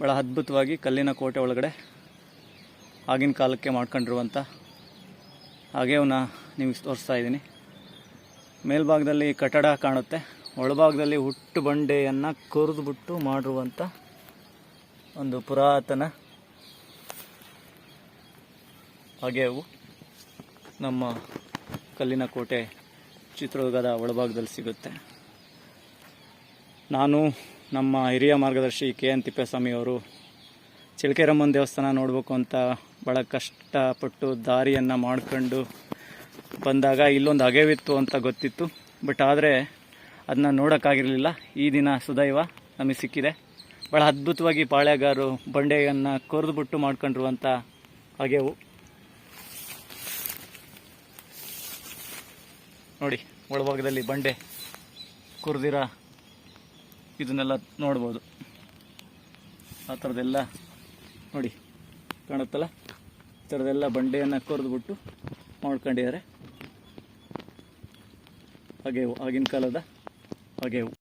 ಭಾಳ ಅದ್ಭುತವಾಗಿ ಕಲ್ಲಿನ ಕೋಟೆ ಒಳಗಡೆ ಆಗಿನ ಕಾಲಕ್ಕೆ ಮಾಡ್ಕೊಂಡಿರುವಂಥ ಹಾಗೆವನ್ನ ನಿಮಗೆ ತೋರಿಸ್ತಾ ಇದ್ದೀನಿ. ಮೇಲ್ಭಾಗದಲ್ಲಿ ಕಟ್ಟಡ ಕಾಣುತ್ತೆ. ಒಳಭಾಗದಲ್ಲಿ ಹುಟ್ಟು ಬಂಡೆಯನ್ನು ಕೊರಿದ್ಬಿಟ್ಟು ಮಾಡಿರುವಂಥ ಒಂದು ಪುರಾತನ ಅವು. ನಮ್ಮ ಕಲ್ಲಿನ ಕೋಟೆ ಚಿತ್ರದುರ್ಗದ ಒಳಭಾಗದಲ್ಲಿ ಸಿಗುತ್ತೆ. ನಾನು ನಮ್ಮ ಹಿರಿಯ ಮಾರ್ಗದರ್ಶಿ ಕೆ ಎನ್ ತಿಪ್ಪೇಸ್ವಾಮಿಯವರು ಚಿಳಕೆರಮ್ಮನ ದೇವಸ್ಥಾನ ನೋಡಬೇಕು ಅಂತ ಭಾಳ ಕಷ್ಟಪಟ್ಟು ದಾರಿಯನ್ನು ಮಾಡ್ಕೊಂಡು ಬಂದಾಗ ಇಲ್ಲೊಂದು ಅಗೆವಿತ್ತು ಅಂತ ಗೊತ್ತಿತ್ತು. ಬಟ್ ಆದರೆ ಅದನ್ನ ನೋಡೋಕ್ಕಾಗಿರಲಿಲ್ಲ. ಈ ದಿನ ಸುದೈವ ನಮಗೆ ಸಿಕ್ಕಿದೆ. ಭಾಳ ಅದ್ಭುತವಾಗಿ ಪಾಳ್ಯಗಾರರು ಬಂಡೆಯನ್ನು ಕೊರೆದುಬಿಟ್ಟು ಮಾಡ್ಕೊಂಡಿರುವಂಥ ಅಗೆವು ನೋಡಿ ಒಳಭಾಗದಲ್ಲಿ ಬಂಡೆ ಕುರ್ದಿರ ಇದನ್ನೆಲ್ಲ ನೋಡ್ಬೋದು. ಆ ಥರದ್ದೆಲ್ಲ ನೋಡಿ, ಕಾಣುತ್ತಲ್ಲ? ಈ ಥರದ್ದೆಲ್ಲ ಬಂಡೆಯನ್ನು ಕೊರೆದುಬಿಟ್ಟು ಮಾಡ್ಕೊಂಡಿದ್ದಾರೆ. ಹಾಗೆವು, ಆಗಿನ ಕಾಲದ ಹಾಗೆವು.